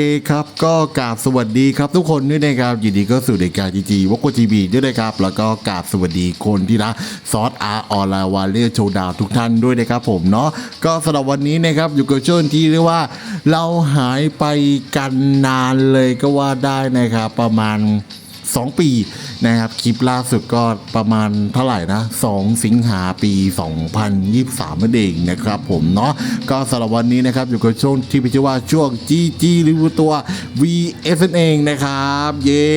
เคครับ ก็กราบสวัสดีครับทุกคนด้วยนะครับยินดีก็สู่รายการจีจีวกจีบีด้วยนะครับ แล้วก็กราบสวัสดีคนที่รักซอสอาร์ออนไลน์วาเล่โชว์ดาวทุกท่านด้วยนะครับผมเนาะก็สำหรับวันนี้นะครับอยู่กับช่วงที่เรียกว่า เราหายไปกันนานเลยก็ว่าได้นะครับ ประมาณ 2 ปีนะครับคลิปล่าสุดก็ประมาณเท่าไหร่นะ 2 สิงหาปี 2023นั่นเองนะครับผมเนาะก็สำหรับวันนี้นะครับอยู่กับช่วงที่พิชื่อว่าช่วง GG รีวิวตัว VS นั่นเองนะครับ เย้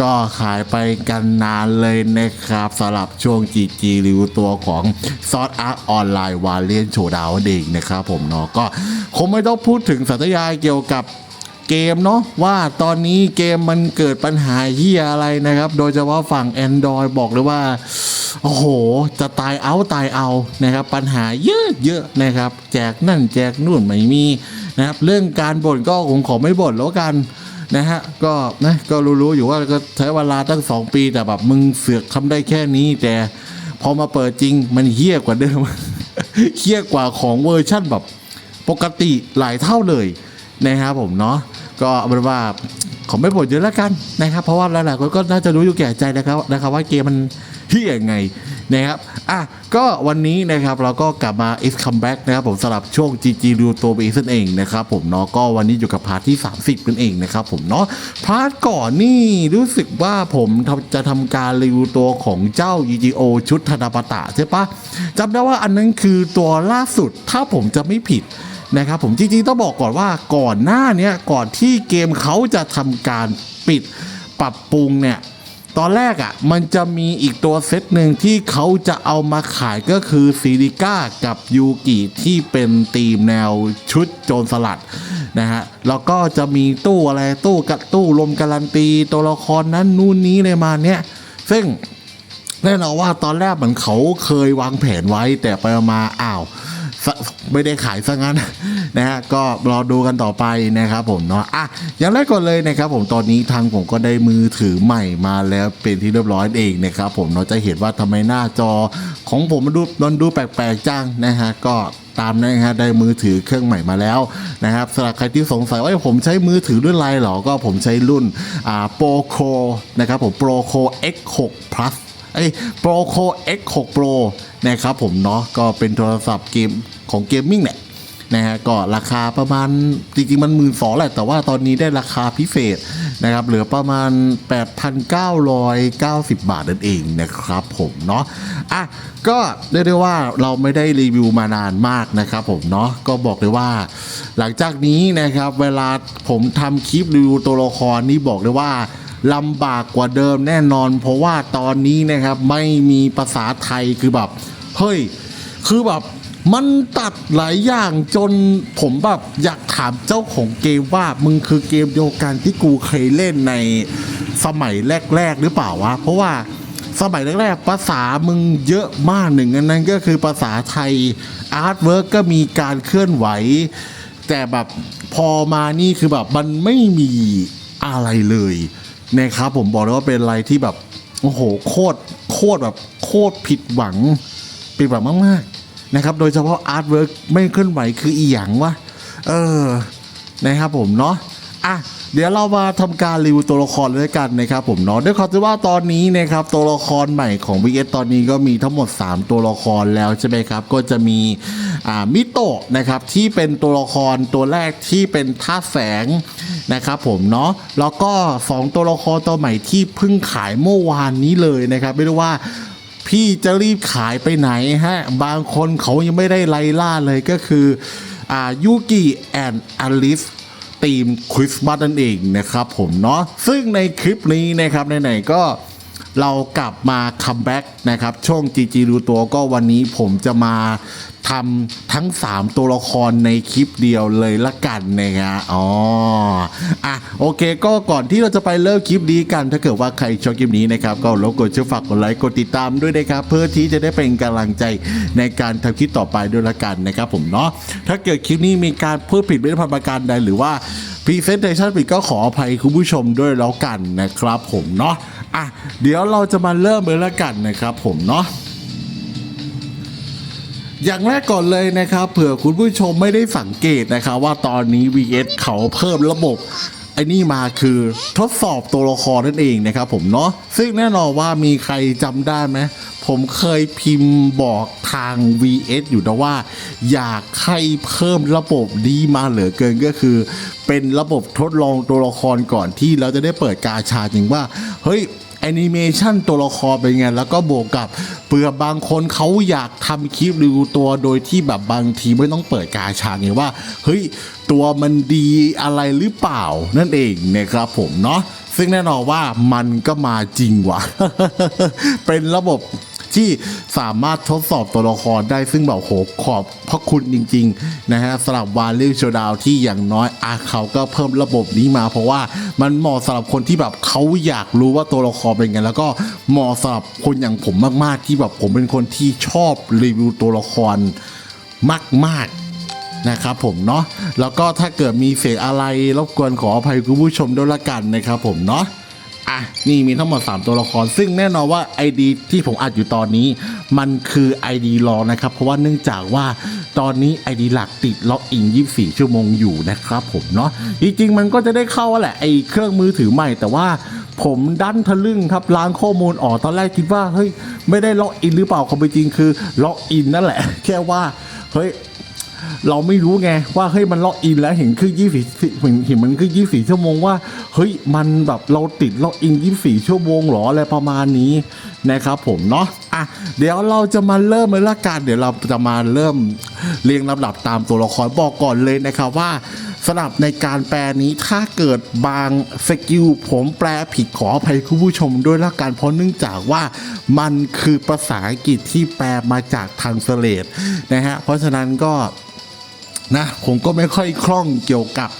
ก็ขายไปกันนานเลยนะครับสำหรับช่วง GG รีวิวตัวของซอสอาร์ออนไลน์วาเลียนโชดาวเองนะครับผมเนาะก็คงไม่ต้องพูดถึงสัญญาเกี่ยวกับ เกมเนาะว่าตอนนี้เกมมันเกิดปัญหาเฮียอะไรนะครับ โดยเฉพาะฝั่ง Android บอกเลยว่า โอ้โห จะตายเอาตายเอานะครับ ปัญหาเยอะเยอะนะครับ แจกนั่นแจกนู่นไม่มีนะครับ เรื่องการบ่นก็คงขอไม่บ่นแล้วกันนะฮะก็นะก็รู้ๆอยู่ว่าก็ใช้เวลาตั้ง 2 ปีแต่แบบมึงเสือกทำได้แค่นี้ แต่พอมาเปิดจริงมันเฮี้ยกว่าเดิมเฮี้ยกว่าของเวอร์ชั่นแบบปกติหลายเท่าเลยนะครับผมเนาะ ก็เอาเป็นว่าขอไม่บ่นเยอะแล้วกันนะครับ เพราะว่าหลายๆคนก็น่าจะรู้อยู่แก่ใจนะครับนะครับว่าเกมมันเฮียยังไงนะครับอะก็วันนี้นะครับเราก็กลับมา is comeback นะครับผมสำหรับช่วง GG ดูตัวเบสนั่นเองนะครับผมเนาะก็วันนี้อยู่กับพาร์ทที่ 30นั่นเองนะครับผมเนาะพาร์ทก่อนนี่รู้สึกว่าผมจะทำการรีวิวตัวของเจ้า EGO ชุดธนาปตะใช่ปะจำได้ว่าอันนั้นคือตัวล่าสุดถ้าผมจะไม่ผิด นะครับผมจริงๆต้องบอกก่อนว่าก่อนหน้าเนี้ยก่อนที่เกมเขาจะทำการปิดปรับปรุงเนี่ยตอนแรกอะ่ะมันจะมีอีกตัวเซตหนึ่งที่เขาจะเอามาขายก็คือซีริก้ากับยูกิที่เป็นธีมแนวชุดโจรสลัดนะฮะแล้วก็จะมีตู้อะไรตู้กับตู้ลมการันตีตัวละครนั้นนู่นนี้เลยมาเนี้ยซึ่งแน่นอนว่าตอนแรกเหมือนเขาเคยวางแผนไว้แต่ไปมาอ้าว ไม่ได้ขายซะงั้นนะฮะก็รอดูกันต่อไปนะครับผมเนาะอะอย่างแรกก่อนเลยนะครับผมตอนนี้ทางผมก็ได้มือถือใหม่มาแล้วเป็นที่เรียบร้อยเองนะครับผมเนาะจะเห็นว่าทำไมหน้าจอของผมมันดูมันดูแปลกๆจังนะฮะก็ตามนะฮะได้มือถือเครื่องใหม่มาแล้วนะครับสำหรับใครที่สงสัยว่าผมใช้มือถือรุ่นไรหรอก็ผมใช้รุ่นอ่าโปรโคนะครับผมโปรโค X6 Plus ไอ้ Pro Co X6 Pro นะครับผมเนาะก็เป็นโทรศัพท์เกมของเกมมิ่งเนี่ยนะฮะก็ราคาประมาณจริงๆมันหมื่นสองแหละแต่ว่าตอนนี้ได้ราคาพิเศษนะครับเหลือประมาณ 8,990 บาทนั่นเองนะครับผมเนาะอะก็เรียกได้ว่าเราไม่ได้รีวิวมานานมากนะครับผมเนาะก็บอกเลยว่า หลังจากนี้นะครับเวลาผมทำคลิปรีวิวตัวละครนี่บอกเลยว่าลำบากกว่าเดิมแน่นอน เพราะว่าตอนนี้นะครับไม่มีภาษาไทยคือแบบ เฮ้ย คือแบบมันตัดหลายอย่างจนผมแบบอยากถามเจ้าของเกมว่ามึงคือเกมเดียวกันที่กูเคยเล่นในสมัยแรก ๆ หรือเปล่าวะ เพราะว่าสมัยแรกๆภาษามึงเยอะมากหนึ่งอันนั้นก็คือภาษาไทยอาร์ตเวิร์กก็มีการเคลื่อนไหว แต่แบบพอมานี่คือแบบมันไม่มีอะไรเลยนะครับผมบอกเลยว่าเป็นอะไรที่แบบ โอ้โห โคตรโคตรแบบโคตรผิดหวัง ผิดหวังมากๆนะครับ โดยเฉพาะอาร์ตเวิร์กไม่เคลื่อนไหวคืออีหยังวะ เออ นะครับผมเนาะ อะ เดี๋ยวเรามาทำการรีวิวตัวละครด้วยกันนะครับผมเนาะ ด้วยความที่ว่าตอนนี้นะครับตัวละครใหม่ของ VS ตอนนี้ก็มีทั้งหมด 3 ตัวละครแล้วใช่ไหมครับ ก็จะมีอ่ามิโตะนะครับที่เป็นตัวละครตัวแรกที่เป็นท่าแสงนะครับผมเนาะแล้วก็ 2 ตัวละครตัวใหม่ที่เพิ่งขายเมื่อวานนี้เลยนะครับไม่รู้ว่า พี่จะรีบขายไปไหนฮะ บางคนเขายังไม่ได้ไล่ล่าเลยก็คืออ่ายูกิแอนอลิสทีมคริสต์มาสนั่นเองนะครับผมเนาะซึ่งในคลิปนี้นะครับไหนๆก็ เรากลับมาคัมแบ็กนะครับ ช่วง GG ดูตัวก็วันนี้ผมจะมาทำทั้ง 3 ตัวละครในคลิปเดียวเลยละกันนะฮะอ๋ออะโอเคก็ก่อนที่เราจะไปเริ่มคลิปนี้กัน ถ้าเกิดว่าใครชอบคลิปนี้นะครับ ก็รบกวนช่วยฝากกดไลค์กดติดตามด้วยนะครับ เพื่อที่จะได้เป็นกำลังใจในการทำคลิปต่อไปด้วยละกันนะครับผมเนาะถ้าเกิดคลิปนี้มีการพูดผิดไม่ได้ผ่านประการใดหรือว่า พรีเซนเ t ชันผิดก็ขออภัยคุณผู้ชมด้วยแล้วกันนะครับผมเนาะอะเดี๋ยวเราจะมาเริ่มเลยละกันนะครับผมเนาะอย่างแรกก่อนเลยนะครับ เผื่อคุณผู้ชมไม่ได้สังเกตนะครับว่าตอนนี้ VS เขาเพิ่มระบบ ไอ้นี่มาคือทดสอบตัวละครนั่นเองนะครับผมเนาะซึ่งแน่นอนว่ามีใครจำได้ไหมผมเคยพิมพ์บอกทาง VS อยู่นะว่า อยากให้เพิ่มระบบดีมาเหลือเกินก็คือ เป็นระบบทดลองตัวละครก่อนที่เราจะได้เปิดกาชาจริงว่า เฮ้ย แอนิเมชันตัวละครเป็นไง แล้วก็บวกกับเปลือบางคนเขาอยากทำคลิปรีวิวตัวโดยที่แบบบางทีไม่ต้องเปิดกาชาไงว่า เฮ้ย ตัวมันดีอะไรหรือเปล่านั่นเองนะครับผมเนาะซึ่งแน่นอนว่ามันก็มาจริงว่ะ เป็นระบบ ที่สามารถทดสอบตัวละครได้ซึ่งแบบโหขอบพระคุณจริงๆนะฮะสำหรับวาลิโชดาวที่อย่างน้อยอาเขาก็เพิ่มระบบนี้มา เพราะว่ามันเหมาะสำหรับคนที่แบบเขาอยากรู้ว่าตัวละครเป็นไงแล้วก็เหมาะสำหรับคนอย่างผมมากๆ ที่แบบผมเป็นคนที่ชอบรีวิวตัวละครมาก ๆนะครับผมเนาะแล้วก็ถ้าเกิดมีเสียงอะไรรบกวนขออภัยคุณผู้ชมด้วยละกันนะครับผมเนาะ อะนี่มีทั้งหมด 3 ตัวละคร ซึ่งแน่นอนว่า ID ที่ผมอัดอยู่ตอนนี้ มันคือ ID รองนะครับ เพราะว่าเนื่องจากว่าตอนนี้ ID หลักติดล็อกอิน 24 ชั่วโมงอยู่นะครับผมเนาะจริงๆมันก็จะได้เข้าแหละไอ้เครื่องมือถือใหม่แต่ว่าผมดันทะลึ่งครับล้างข้อมูลออกตอนแรกคิดว่าเฮ้ยไม่ได้ล็อกอินหรือเปล่าความเป็นจริงคือล็อกอินนั่นแหละ แค่ว่าเฮ้ย เราไม่รู้ไงว่าเฮ้ยมันล็อกอินแล้วเห็นคือยี่สิบเห็นเห็นมันคือยี่สิบชั่วโมงว่าเฮ้ยมันแบบเราติดล็อกอินยี่สิบชั่วโมงหรออะไรประมาณนี้นะครับผมเนาะอะเดี๋ยวเราจะมาเริ่มเลยละกันเดี๋ยวเราจะมาเริ่มเรียงลำดับตามตัวละครบอกก่อนเลยนะครับว่าสำหรับในการแปลนี้ถ้าเกิดบางสกิลผมแปลผิดขออภัยคุณผู้ชมด้วยละกันเพราะเนื่องจากว่ามันคือภาษาอังกฤษที่แปลมาจากทางสเลดนะฮะเพราะฉะนั้นก็ นะผมก็ไม่ค่อยคล่องเกี่ยวกับ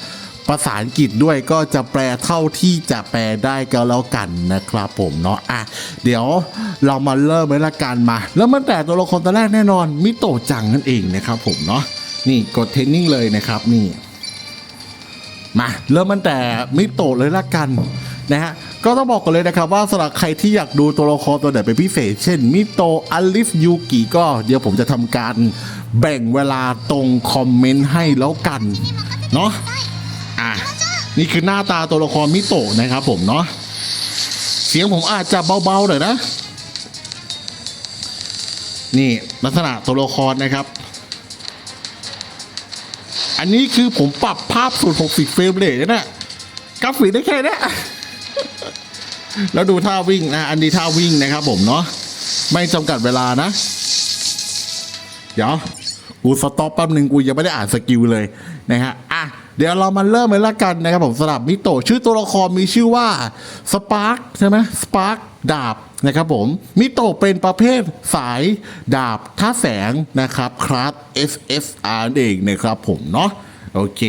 ภาษาอังกฤษด้วยก็จะแปลเท่าที่จะแปลได้ก็แล้วกันนะครับผมเนาะอะเดี๋ยวเรามาเริ่มเลยละกันมา แล้วมันแต่ตัวละครตัวแรกแน่นอนมิโตจังนั่นเองนะครับผมเนาะนี่กดเทรนนิ่งเลยนะครับนี่มาเริ่มมันแต่มิโตเลยละกัน นะฮะก็ต้องบอกกันเลยนะครับว่าสำหรับใครที่อยากดูตัวละครตัวไหนเป็นพิเศษ เช่นมิโตะอลิฟยูกิก็เดี๋ยวผมจะทำการแบ่งเวลาตรงคอมเมนต์ให้แล้วกันเนาะอะนี่คือหน้าตาตัวละครมิโตะนะครับผมเนาะเสียงผมอาจจะเบาๆหน่อยนะ นี่ลักษณะตัวละครนะครับ อันนี้คือผมปรับภาพสูตร60เฟรมเรทนะกราฟิกได้แค่นี้ แล้วดูท่าวิ่งนะ อันนี้ท่าวิ่งนะครับผมเนาะ ไม่จำกัดเวลานะ เดี๋ยว กูสต็อปแป๊บหนึ่งกูยังไม่ได้อ่านสกิลเลยนะฮะ อะ เดี๋ยวเรามาเริ่มเลยละกันนะครับผมสำหรับมิโตชื่อตัวละครมีชื่อว่าสปาร์คใช่ไหมสปาร์คดาบนะครับผม มิโตเป็นประเภทสายดาบท่าแสงนะครับคลาส SSR เองนะครับผมเนาะ โอเค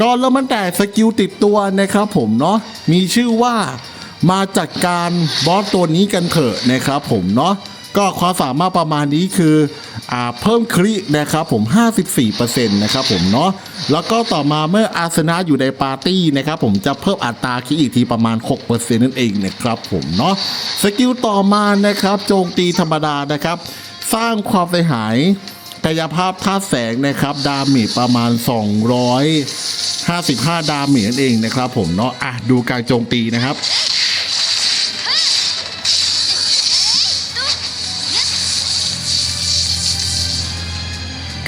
ก็เริ่มตั้งแต่สกิลติดตัวนะครับผมเนาะมีชื่อว่ามาจัดการบอสตัวนี้กันเถอะนะครับผมเนาะก็ความสามารถประมาณนี้คืออเพิ่มครินะครับผม 54%นะครับผมเนาะแล้วก็ต่อมาเมื่ออาสนะอยู่ในปาร์ตี้นะครับผมจะเพิ่มอัตราคริอีกทีประมาณ 6%นั่นเองนะครับผมเนาะสกิลต่อมานะครับโจมตีธรรมดานะครับ สร้างความเสียหาย กายภาพธาตุแสงนะครับ ดาเมจประมาณ 255 ดาเมจนั่นเองนะครับผมเนาะอะดูการโจมตีนะครับ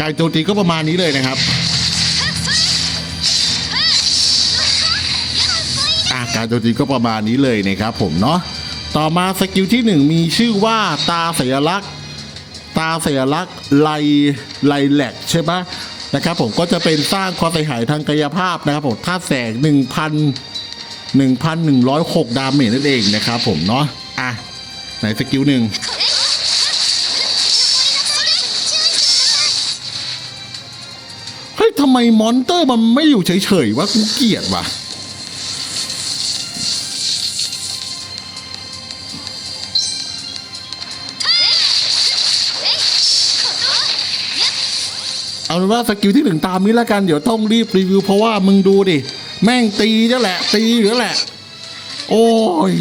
การโจมตีก็ประมาณนี้เลยนะครับอะการโจมตีก็ประมาณนี้เลยนะครับผมเนาะ ต่อมาสกิลที่หนึ่งมีชื่อว่าตาสัญลักษณ์ ตาสัญลักษณ์ไลไลแลกใช่ไหมนะครับผมก็จะเป็นสร้างความเสียหายทางกายภาพนะครับผมท่าแสง 1,000 1,106 ดาเมจนั่นเองนะครับผมเนาะอะไหนสกิลหนึ่งเฮ้ยทำไมมอนเตอร์มันไม่อยู่เฉยๆวะกูเกลียดว่ะ เอาเป็นว่าสกิลที่หนึ่งตามนี้แล้วกันเดี๋ยวต้องรีบรีวิวเพราะว่ามึงดูดิ แม่งตีนี่แหละ ตีหรือแหละ โอ้ย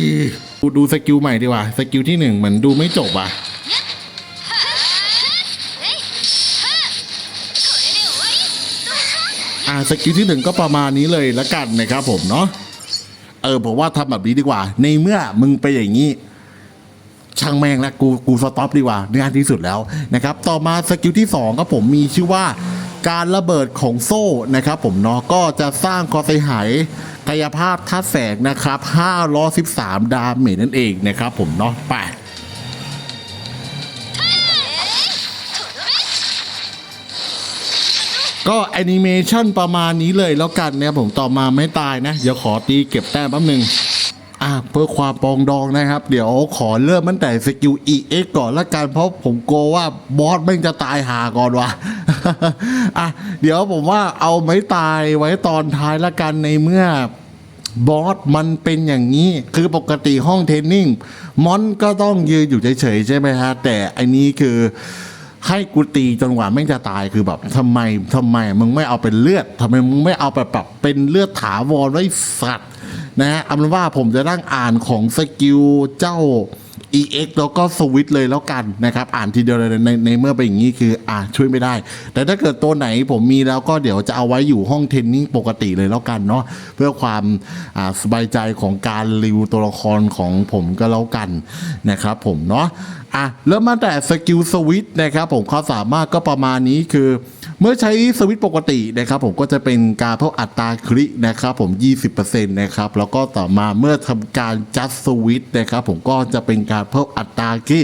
ดูดูสกิลใหม่ดีกว่าสกิลที่หนึ่งเหมือนดูไม่จบอะอ่าสกิลที่หนึ่งก็ประมาณนี้เลยละกันนะครับผมเนาะเออผมว่าทำแบบนี้ดีกว่า ในเมื่อมึงไปอย่างนี้ ช่างแม่งแล้วกูกูสต็อปดีกว่าง่ายที่สุดแล้วนะครับต่อมาสกิลที่2ครับผมมีชื่อว่าการระเบิดของโซ่นะครับผมเนาะก็จะสร้างความเสียหายกายภาพท่าแสงนะครับ513 ดาเมจนั่นเองนะครับผมเนาะไปก็แอนิเมชันประมาณนี้เลยแล้วกันเนี่ยผมต่อมาไม่ตายนะ เดี๋ยวขอตีเก็บแต้มแป๊บนึง อะเพื่อความปองดองนะครับ เดี๋ยวขอเริ่มตั้งแต่สกิล EX ก่อนละกันเพราะผมกลัวว่าบอสแม่งจะตายหาก่อนวะอะเดี๋ยวผมว่าเอาไม้ตายไว้ตอนท้ายละกันในเมื่อบอสมันเป็นอย่างนี้ คือปกติห้องเทรนนิ่งมอนก็ต้องยืนอยู่เฉยๆใช่ไหมฮะ แต่อันนี้คือให้กูตีจนกว่าแม่งจะตายคือแบบทำไมทำไมมึงไม่เอาเป็นเลือดทำไมมึงไม่เอาแบบแบบเป็นเลือดถาวรไว้สัตว์ นะฮะเอาเป็นว่าผมจะนั่งอ่านของสกิลเจ้า EX แล้วก็สวิตเลยแล้วกันนะครับ อ่านทีเดียวเลยในในเมื่อเป็นอย่างนี้คืออ่าช่วยไม่ได้ แต่ถ้าเกิดตัวไหนผมมีแล้วก็เดี๋ยวจะเอาไว้อยู่ห้องเทรนนิ่งปกติเลยแล้วกันเนาะเพื่อความอ่าสบายใจของการรีวิวตัวละครของผมก็แล้วกันนะครับผมเนาะอะเริ่มมาแต่สกิลสวิตนะครับผมความสามารถก็ประมาณนี้คือ เมื่อใช้สวิตช์ปกตินะครับผมก็จะเป็นการเพิ่มอัตราครินะครับผม 20%นะครับแล้วก็ต่อมาเมื่อทำการจัดสวิตช์นะครับผมก็จะเป็นการเพิ่มอัตราคริ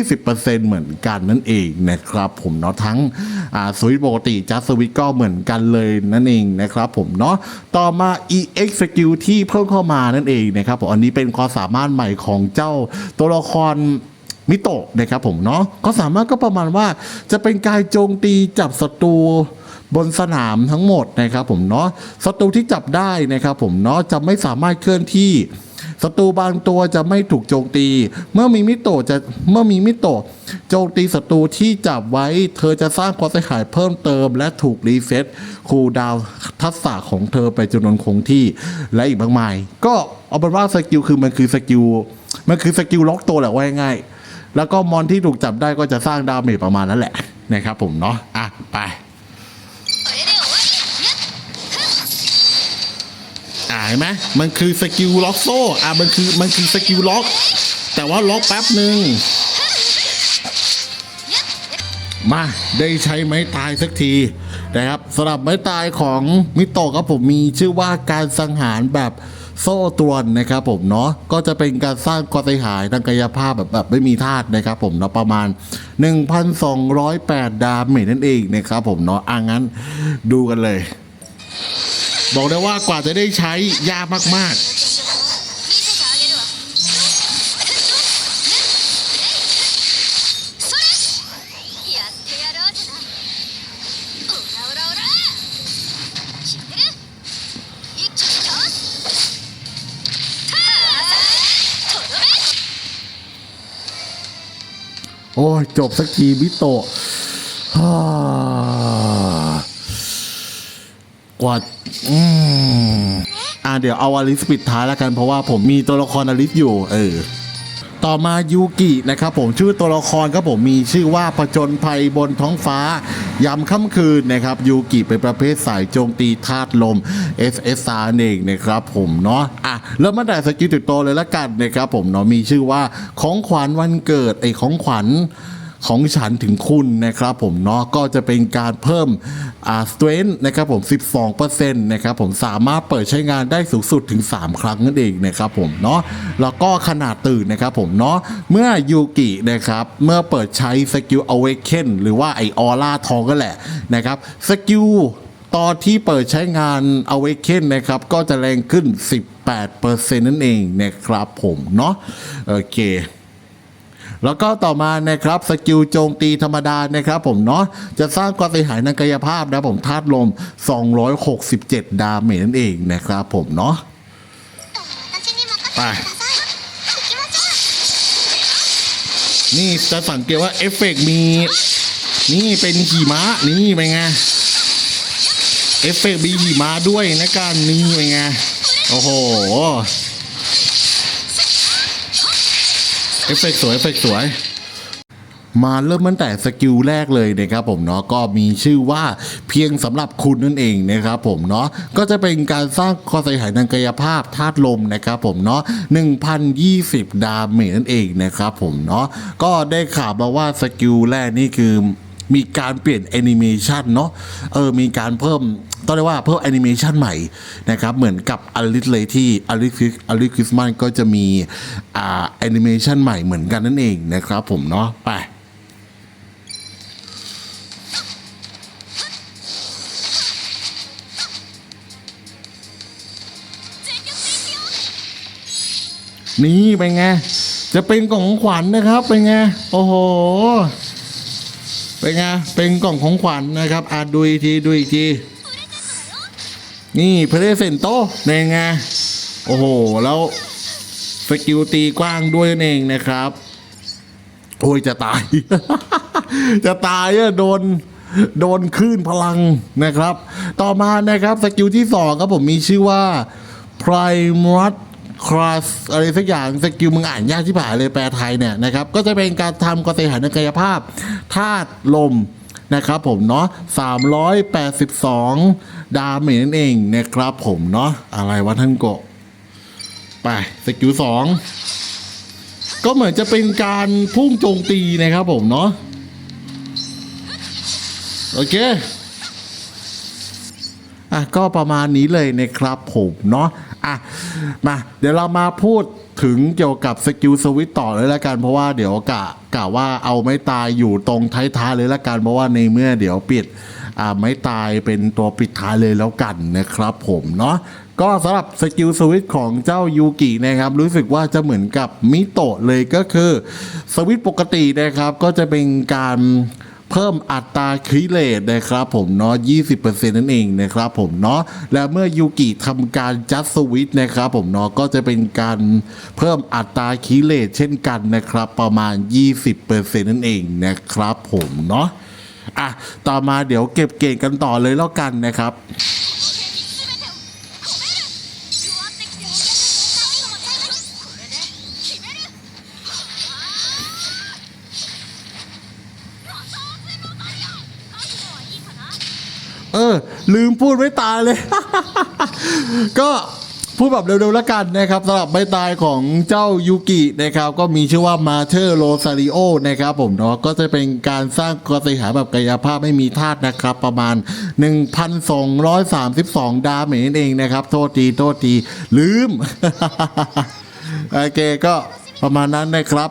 20%เหมือนกันนั่นเองนะครับผมเนาะทั้งสวิตช์ปกติจัดสวิตช์ก็เหมือนกันเลยนั่นเองนะครับผมเนาะต่อมา EX สกิลที่เพิ่มเข้ามานั่นเองนะครับผมอันนี้เป็นความสามารถใหม่ของเจ้าตัวละคร มิโตะนะครับผมเนาะก็สามารถก็ประมาณว่าจะเป็นการโจมตีจับศัตรูบนสนามทั้งหมดนะครับผมเนาะศัตรูที่จับได้นะครับผมเนาะจะไม่สามารถเคลื่อนที่ศัตรูบางตัวจะไม่ถูกโจมตี เมื่อมีมิโตะจะเมื่อมีมิโตะโจมตีศัตรูที่จับไว้ เธอจะสร้างความเสียหายเพิ่มเติม และถูกรีเซ็ตคูลดาวทักษะของเธอไปจำนวนคงที่และอีกมากมาย ก็เอาเป็นว่าสกิลคือมันคือสกิลมันคือสกิลล็อกตัวแหละว่าง่ายๆ แล้วก็มอนที่ถูกจับได้ก็จะสร้างดาเมจประมาณนั้นแหละนะครับผมเนาะอะไปอ่าเห็นไหมมันคือสกิลล็อกโซ่อ่ามันคือมันคือสกิลล็อก แต่ว่าล็อกแป๊บหนึ่งมาได้ใช้ไม้ตายสักทีนะครับสำหรับไม้ตายของมิโตะครับผมมีชื่อว่าการสังหารแบบ โซ่ตรวนนะครับผมเนาะก็จะเป็นการสร้างความเสียหายทางกายภาพแบบแบบไม่มีธาตุนะครับผมเนาะประมาณ 1,208 ดาเมจนั่นเองนะครับผมเนาะอ่างั้นดูกันเลย บอกได้ว่ากว่าจะได้ใช้ยากมาก จบสักทีมิโตะกว่าอืมอ่าเดี๋ยวเอาอลิสปิดท้ายแล้วกันเพราะว่าผมมีตัวละครอลิสอยู่ เออ ต่อมายูกินะครับผมชื่อตัวละครครับผมมีชื่อว่าผจญภัยบนท้องฟ้ายามค่ำคืนนะครับยูกิเป็นประเภทสายโจมตีธาตุลม SSR เองนะครับผมเนาะอะเริ่มมาแต่สกิลติดตัวเลยละกันนะครับผมเนาะมีชื่อว่าของขวัญวันเกิดไอ้ของขวัญ ของฉันถึงคุณนะครับผมเนาะก็จะเป็นการเพิ่มอ่า strength นะครับผม 12%นะครับผมสามารถเปิดใช้งานได้สูงสุดถึง 3 ครั้งนั่นเองนะครับผมเนาะแล้วก็ขนาดตื่นนะครับผมเนาะเมื่อยูกินะครับเมื่อเปิดใช้สกิล awaken หรือว่าไอออร่าทองก็แหละนะครับสกิลตอนที่เปิดใช้งาน awaken นะครับ ก็จะแรงขึ้น 18%นั่นเองนะครับผมเนาะโอเค แล้วก็ต่อมานะครับสกิลโจมตีธรรมดานะครับผมเนาะจะสร้างความเสียหายทางกายภาพนะผมธาตุลม 267 ดาเมจนั่นเองนะครับผมเนาะไปนี่จะสังเกตว่าเอฟเฟกมี นี่เป็นขี่ม้านี่เป็นไงเอฟเฟกมีขี่ม้าด้วยนะการนี่เป็นไงโอ้โห เอฟเฟกต์สวยเอฟเฟกต์สวยมาเริ่มตั้งแต่สกิลแรกเลยนะครับผมเนาะก็มีชื่อว่าเพียงสำหรับคุณนั่นเองนะครับผมเนาะก็จะเป็นการสร้างความเสียหายทางกายภาพธาตุลมนะครับผมเนาะ1,020 ดาเมจนั่นเองนะครับผมเนาะก็ได้ข่าวมาว่าสกิลแรกนี่คือ มีการเปลี่ยนแอนิเมชันเนาะเออมีการเพิ่มต้องเรียกว่าเพิ่มแอนิเมชันใหม่นะครับ เหมือนกับอลิสเลยที่อลิสอลิสคริสต์มันก็จะมีอ่าแอนิเมชันใหม่เหมือนกันนั่นเองนะครับผมเนาะไปนี่เป็นไง จะเป็นของขวัญนะครับ เป็นไง โอ้โห เป็นไง เป็นกล่องของขวัญนะครับอาดูอีกทีดูอีกที นี่เพลเซนโตเป็นไง โอ้โห แล้วสกิลตีกว้างด้วยนั่นเองนะครับ โอ้ยจะตาย จะตายอะโดนโดนคลื่นพลังนะครับ ต่อมานะครับสกิลที่สองครับผมมีชื่อว่า Primus Cross อะไรสักอย่างสกิลมึงอ่านยากที่ผ่านเลยแปลไทยเนี่ยนะครับก็จะเป็นการทำกระเสหานกายภาพธาตุลมนะครับผมเนาะ382 ดาเมจนั่นเองนะครับผมเนาะอะไรวะท่านโกะไปสกิลสองก็เหมือนจะเป็นการพุ่งโจมตีนะครับผมเนาะโอเค อะก็ประมาณนี้เลยนะครับผมเนาะอะมาเดี๋ยวเรามาพูดถึงเกี่ยวกับสกิลสวิตต่อเลยละกันเพราะว่าเดี๋ยวกะกะว่าเอาไม้ตายอยู่ตรงท้ายๆเลยละกันเพราะว่าในเมื่อเดี๋ยวปิดอ่าไม้ตายเป็นตัวปิดท้ายเลยแล้วกันนะครับผมเนาะก็สำหรับสกิลสวิตของเจ้ายูกินะครับ รู้สึกว่าจะเหมือนกับมิโตะเลยก็คือ สวิตปกตินะครับก็จะเป็นการ เพิ่มอัตราคริเลตนะครับผมเนาะ 20%นั่นเองนะครับผมเนาะ และเมื่อยูกิทำการจัดสวิตนะครับผมเนาะ ก็จะเป็นการเพิ่มอัตราคริเลตเช่นกันนะครับ ประมาณ 20%นั่นเองนะครับผมเนาะ อะ ต่อมาเดี๋ยวเก็บเกณฑ์กันต่อเลยแล้วกันนะครับ เออ ลืมพูดไม่ตายเลย ก็พูดแบบเร็วๆแล้วกันนะครับสำหรับใบตายของเจ้ายูกินะครับ ก็มีชื่อว่ามาเธอร์โรซาริโอนะครับผมเนาะก็จะเป็นการสร้างกระสีหาแบบกายภาพไม่มีธาตุนะครับ ประมาณ 1,232 ดาเมจนั่นเองนะครับ โทษทีโทษทีลืม โอเคก็ประมาณนั้นนะครับ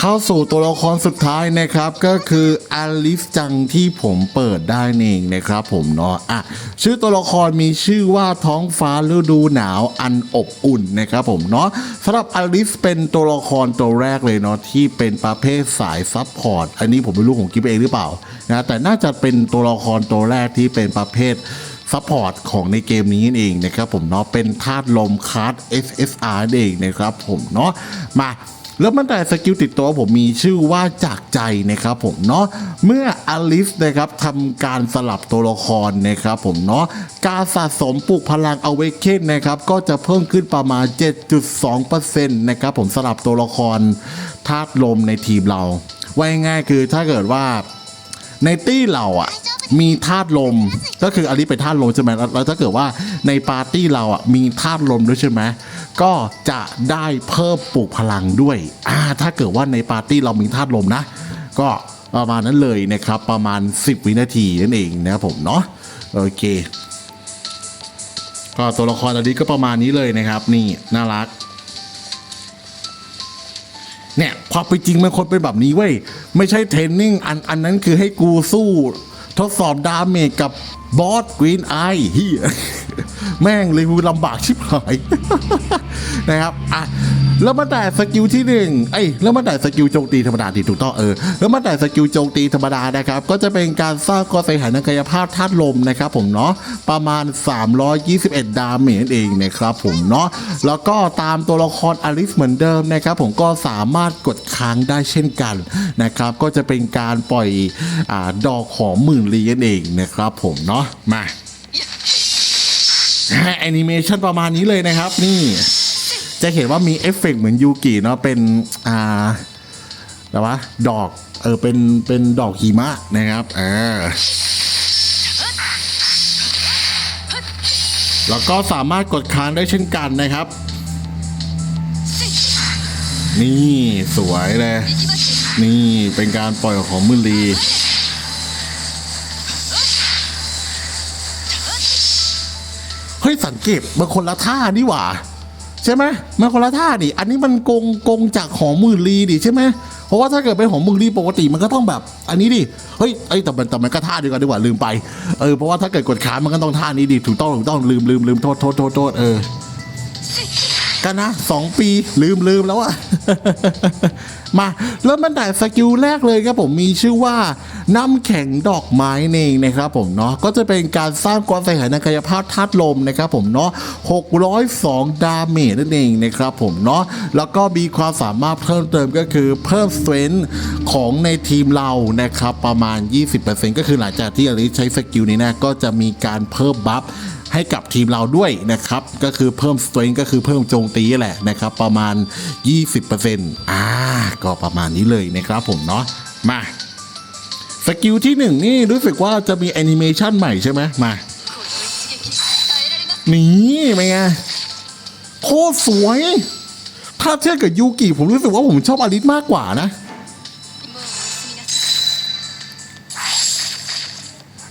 เข้าสู่ตัวละครสุดท้ายนะครับก็คืออลิสจังที่ผมเปิดได้เองนะครับผมเนาะอะชื่อตัวละครมีชื่อว่าท้องฟ้าฤดูหนาวอันอบอุ่นนะครับผมเนาะสำหรับอลิสเป็นตัวละครตัวแรกเลยเนาะที่เป็นประเภทสายซับพอร์ตอันนี้ผมไม่รู้ของกิฟเองหรือเปล่านะแต่น่าจะเป็นตัวละครตัวแรกที่เป็นประเภทซัพพอร์ตของในเกมนี้นั่นเองนะครับผมเนาะเป็นธาตุลมคาร์ด SSR เองนะครับผมเนาะมา แล้วมันแต่สกิลติดตัวผมมีชื่อว่าจากใจนะครับผมเนาะเมื่ออลิสนะครับทำการสลับตัวละครนะครับผมเนาะการสะสมปลุกพลังเอาเวกเคนนะครับก็จะเพิ่มขึ้นประมาณ 7.2%นะครับผมสลับตัวละครธาตุลมในทีมเราไว่าง่ายคือถ้าเกิดว่าในตี้เราอะ มีธาตุลมก็คืออันนี้เป็นธาตุลมใช่ไหมแล้วถ้าเกิดว่าในปาร์ตี้เราอะมีธาตุลมด้วยใช่ไหมก็จะได้เพิ่มปลูกพลังด้วยอ่าถ้าเกิดว่าในปาร์ตี้เรามีธาตุลมนะ ก็ประมาณนั้นเลยนะครับ ประมาณ 10 วินาทีนั่นเองนะครับผมเนาะโอเค ก็ตัวละครอันนี้ก็ประมาณนี้เลยนะครับ นี่น่ารักเนี่ยความเป็นจริงมันคนเป็นแบบนี้เว้ยไม่ใช่เทรนนิ่งอันอันนั้นคือให้กูสู้ ทดสอบดาเมจกับบอสกรีนไอเฮียแม่งเลยลำบากชิบหายนะครับอะ แล้วมาแต่สกิลที่หนึ่งเอ้ยแล้วมาแต่สกิลโจมตีธรรมดาดีถูกต้องเออแล้วมาแต่สกิลโจมตีธรรมดานะครับก็จะเป็นการสร้างกอเสียหายทางกายภาพธาตุลมนะครับผมเนาะประมาณ 321 ดาเมจนั่นเองนะครับผมเนาะแล้วก็ตามตัวละครอลิสเหมือนเดิมนะครับผมก็สามารถกดค้างได้เช่นกันนะครับก็จะเป็นการปล่อยอ่าดอกของหมื่นลีนั่นเองนะครับผมเนาะมาแอนิเมชันประมาณนี้เลยนะครับนี่ จะเห็นว่ามีเอฟเฟกเหมือนยูกิเนาะเป็นอ่าแต่ว่าดอกเออเป็นเป็นดอกหิมะนะครับอ่าแล้วก็สามารถกดค้างได้เช่นกันนะครับ นี่สวยเลย นี่เป็นการปล่อยของมือรีเฮ้ยสังเกตบางคนละท่านี่หว่า ใช่ไหมมันคนละท่าดิอันนี้มันกงกงจากของมือลีดิใช่ไหมเพราะว่าถ้าเกิดเป็นของมือลีปกติมันก็ต้องแบบ อันนี้ดิเฮ้ยไอ้แต่มันแต่มันก็ท่าเดียวกันดีกว่าลืมไปเออเพราะว่าถ้าเกิดกดขามันก็ต้องท่านี้ดิถูกต้องถูกต้องลืมลืมลืมโทษโทษโทษโทษเออกันนะสองปีลืมลืมแล้วอะ มาเริ่มตั้งแต่สกิลแรกเลยครับผมมีชื่อว่าน้ำแข็งดอกไม้เองนะครับผมเนาะก็จะเป็นการสร้างความเสียหายในกายภาพธาตุลมนะครับผมเนาะ602 ดาเมจนั่นเองนะครับผมเนาะแล้วก็มีความสามารถเพิ่มเติมก็คือเพิ่มสเตรนท์ของในทีมเรานะครับประมาณ 20%ก็คือหลังจากที่อลิใช้สกิลนี้นะก็จะมีการเพิ่มบัฟ ให้กับทีมเราด้วยนะครับ ก็คือเพิ่มสตริงก็คือเพิ่มโจมตีแหละนะครับ ประมาณ 20%อ่าก็ประมาณนี้เลยนะครับผมเนาะมาสกิลที่1นนี่รู้สึกว่าจะมีแอนิเมชันใหม่ใช่ไหมมา นี่ไงโคตรสวย ถ้าเทียบกับยูกิผมรู้สึกว่าผมชอบอลิสมากกว่านะ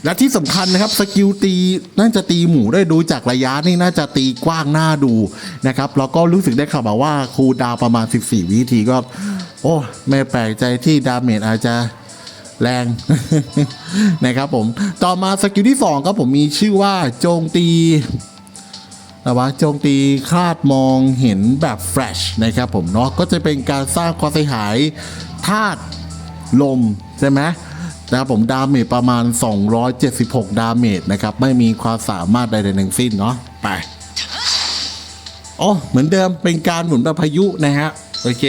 และที่สำคัญนะครับสกิลตีน่าจะตีหมูได้ดูจากระยะนี่น่าจะตีกว้างหน้าดูนะครับแล้วก็รู้สึกได้ข่าวมาว่าคูลดาวประมาณ 14 วิธีก็ โอ้ไม่แปลกใจที่ดาเมจอาจจะแรงนะครับผม ต่อมาสกิลที่2ครับผมมีชื่อว่าโจมตีนะวะโจมตีคาดมองเห็นแบบแฟลชนะครับผมเนาะก็จะเป็นการสร้างความเสียหายธาตุลมใช่ไหม นะครับผมดาเมจประมาณ 276 ดาเมจนะครับ ไม่มีความสามารถใดๆทั้งสิ้นเนาะไปโอ๋อเหมือนเดิมเป็นการหมุนแบบพายุนะฮะ โอเค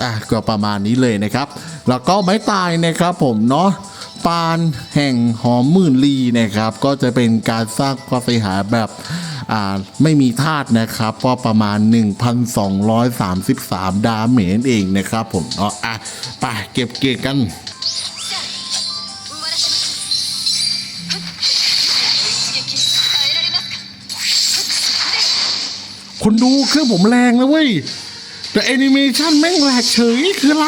อะก็ประมาณนี้เลยนะครับ แล้วก็ไม้ตายนะครับผมเนาะปานแห่งหอมหมื่นลีนะครับ ก็จะเป็นการสร้างความเสียหายแบบ ไม่มีธาตุนะครับก็ประมาณ 1,233 ดาเมจเองนะครับผมเนาอะไปเก็บเกียกันคนดูเครื่องผมแรงนะเว้ย แต่แอนิเมชันแม่งแหลกเฉยคืออะไร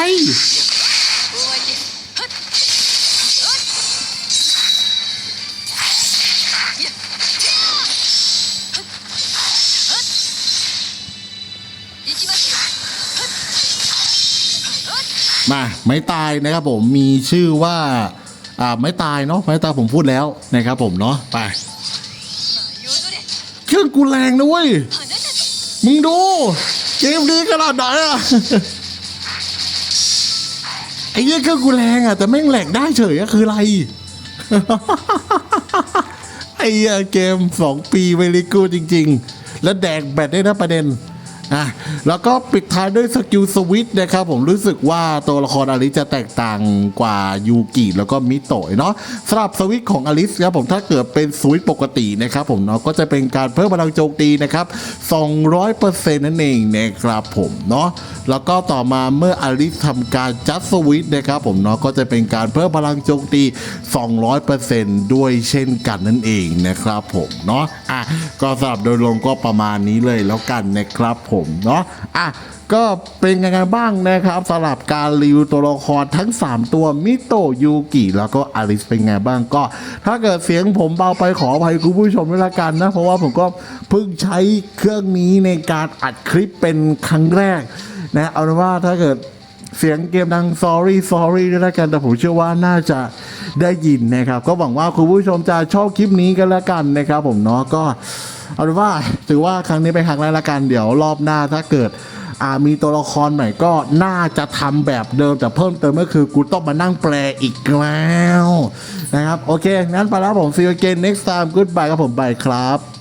มาไม้ตายนะครับผมมีชื่อว่าอ่าไม้ตายเนาะไม้ตายผมพูดแล้วนะครับผมเนาะไปเครื่องกูแรงนะเว้ยมึงดู เกมดีขนาดไหนอะไอ้เยี่เครื่องกูแรงอะแต่แม่งแหลกได้เฉยอะคืออะไรไอ้เกมสองปีเวลีกูจริง ๆ แล้วแดกแบตได้นะประเด็น อะแล้วก็ปิดท้ายด้วยสกิลสวิตนะครับผมรู้สึกว่าตัวละครอลิสจะแตกต่างกว่ายูกิแล้วก็มิโตะเนาะสำหรับสวิตของอลิสครับผมถ้าเกิดเป็นสวิตปกตินะครับผมเนาะก็จะเป็นการเพิ่มพลังโจมตีนะครับ 200%นั่นเองนะครับผมเนาะแล้วก็ต่อมาเมื่ออลิสทำการจัดสวิตนะครับผมเนาะก็จะเป็นการเพิ่มพลังโจมตี 200%ด้วยเช่นกันนั่นเองนะครับผมเนาะอะก็สำหรับโดยรวมก็ประมาณนี้เลยแล้วกันนะครับผมเนาะอะก็เป็นยังไงบ้างนะครับสำหรับการรีวิวตัวละครทั้ง 3 ตัวมิโตะยูกิแล้วก็อลิสเป็นไงบ้างก็ ถ้าเกิดเสียงผมเบาไปขออภัยคุณผู้ชมด้วยละกันนะ เพราะว่าผมก็เพิ่งใช้เครื่องนี้ในการอัดคลิปเป็นครั้งแรกนะเอาเป็นว่าถ้าเกิด เสียงเกมดัง sorry sorry ด้วยละกันแต่ผมเชื่อว่าน่าจะได้ยินนะครับ ก็หวังว่าคุณผู้ชมจะชอบคลิปนี้กันละกันนะครับ ผมเนาะก็เอาเป็นว่าถือว่าครั้งนี้เป็นครั้งแรกละกันเดี๋ยวรอบหน้าถ้าเกิดอามีตัวละครใหม่ก็น่าจะทำแบบเดิมแต่เพิ่มเติมก็คือกูต้องมานั่งแปลอีกแล้วนะครับ โอเค งั้นไปแล้วผม see you again next time goodbye ครับผมบายครับ